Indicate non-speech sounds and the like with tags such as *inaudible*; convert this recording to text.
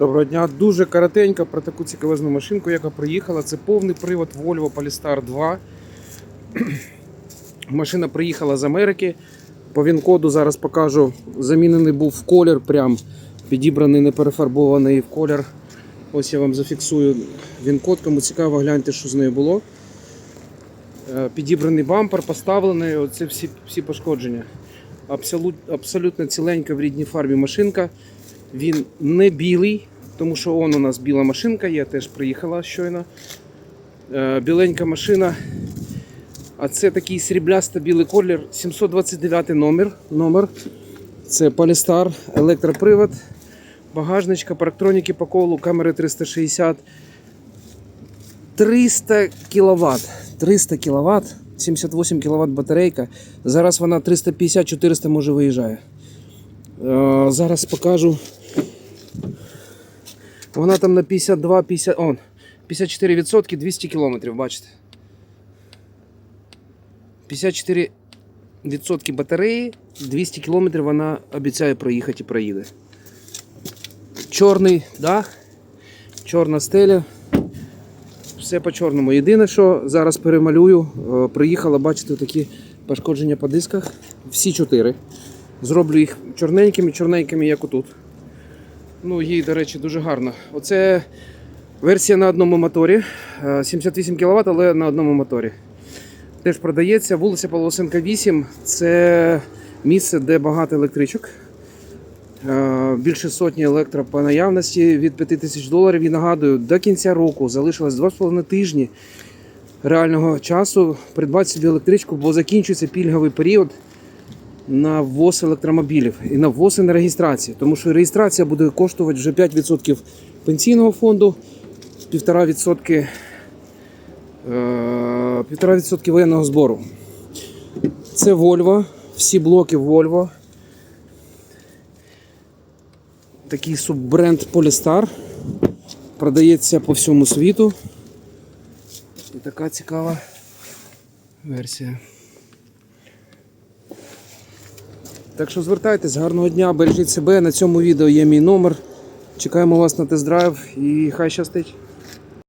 Доброго дня. Дуже коротенько про таку цікавезну машинку, яка приїхала. Це повний привод Volvo Polestar 2. *clears throat* Машина приїхала з Америки. По він-коду зараз покажу. Замінений був в колір, прям підібраний, не перефарбований в колір. Ось я вам зафіксую він-код. Кому цікаво, гляньте, що з нею було. Е, Підібраний бампер, поставлений, оце всі, всі пошкодження. Абсолют, абсолютно ціленька в рідній фарбі машинка. Він не білий, тому що он у нас біла машинка, я теж приїхала щойно. Е, Біленька машина. А це такий сріблясто білий колір, 729 номер. номер. Це Polestar, електропривод, багажничка, парктроніки по колу, камери 360. 300 кВт. 300 кВт, 78 кВт батарейка. Зараз вона 350-400 може виїжджає. Е, Зараз покажу. Вона там на 52, 50, он, 54% 200 км, бачите. 54% батареї, 200 км вона обіцяє проїхати і проїде. Чорний дах, чорна стеля. Все по чорному. Єдине, що зараз перемалюю, е, приїхала, бачите, такі пошкодження по дисках. Всі чотири. Зроблю їх чорненькими, чорненькими, як отут. Ну, їй, до речі, дуже гарно. Оце версія на одному моторі. е, 78 кВт, але на одному моторі. Теж продається. Вулиця Полосенка 8. Це місце, де багато електричок. Е, Більше сотні електро по наявності від 5 тисяч доларів. І нагадую, до кінця року залишилось 2,5 тижні реального часу придбати собі електричку, бо закінчується пільговий період на ввоз електромобілів і на ввоз і на реєстрацію. Тому що реєстрація буде коштувати вже 5% пенсійного фонду, 1,5% е, 1,5% воєнного збору. Це Volvo, всі блоки Volvo. Такий суббренд Polestar. Продається по всьому світу. І така цікава версія. Так що звертайтесь, гарного дня, бережіть себе. На цьому відео є мій номер. Чекаємо вас на тест-драйв і хай щастить.